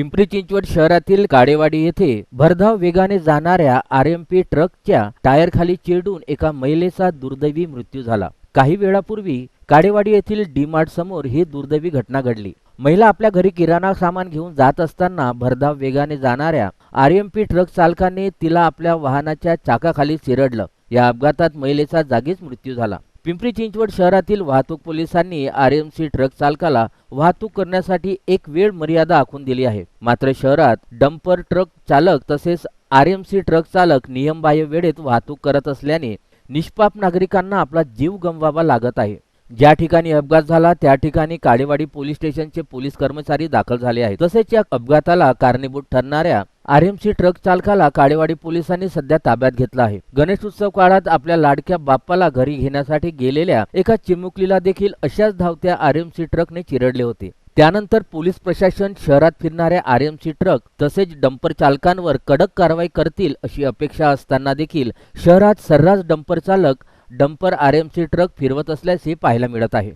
पिंपरी चिंचवड शहरातील काडेवाडी येथे भरधाव वेगाने जाणाऱ्या आर एम पी ट्रकच्या टायरखाली चिरडून एका महिलेचा दुर्दैवी मृत्यू झाला. काही वेळापूर्वी काडेवाडी येथील डी मार्ट समोर ही दुर्दैवी घटना घडली. महिला आपल्या घरी किराणा सामान घेऊन जात असताना भरधाव वेगाने जाणाऱ्या आर एम पी ट्रक चालकाने तिला आपल्या वाहनाच्या चाकाखाली चिरडलं. या अपघातात महिलेचा जागीच मृत्यू झाला. पिंपरी चिंचवड शहरातील वाहतूक पोलिसांनी आर एम सी ट्रक चालकाला वाहतूक करण्यासाठी एक वेळ मर्यादा आखून दिली आहे. मात्र शहरात डंपर ट्रक चालक तसेच आर एम सी ट्रक चालक नियमबाह्य वेळेत वाहतूक करत असल्याने निष्पाप नागरिकांना आपला जीव गमवावा लागत आहे. ज्या ठिकाणी अपघात झाला त्या ठिकाणी काळेवाडी पोलीस स्टेशनचे पोलीस कर्मचारी दाखल झाले आहेत. तसेच या अपघाताला कारणीभूत ठरणाऱ्या आर एम सी ट्रक चालकाला काळेवाडी पोलिसांनी सध्या ताब्यात घेतला आहे. गणेश उत्सव काळात आपल्या लाडक्या बाप्पाला घरी घेण्यासाठी गेलेल्या एका चिमुकलीला देखील अशाच धावत्या आर एम सी ट्रकने चिरडले होते. त्यानंतर पोलीस प्रशासन शहरात फिरणाऱ्या आर एम सी ट्रक तसेच डंपर चालकांवर कडक कारवाई करतील अशी अपेक्षा असताना देखील शहरात सर्रास डंपर चालक dumper R M C truck फिरवत असल्याचे पाहायला मिळत आहे.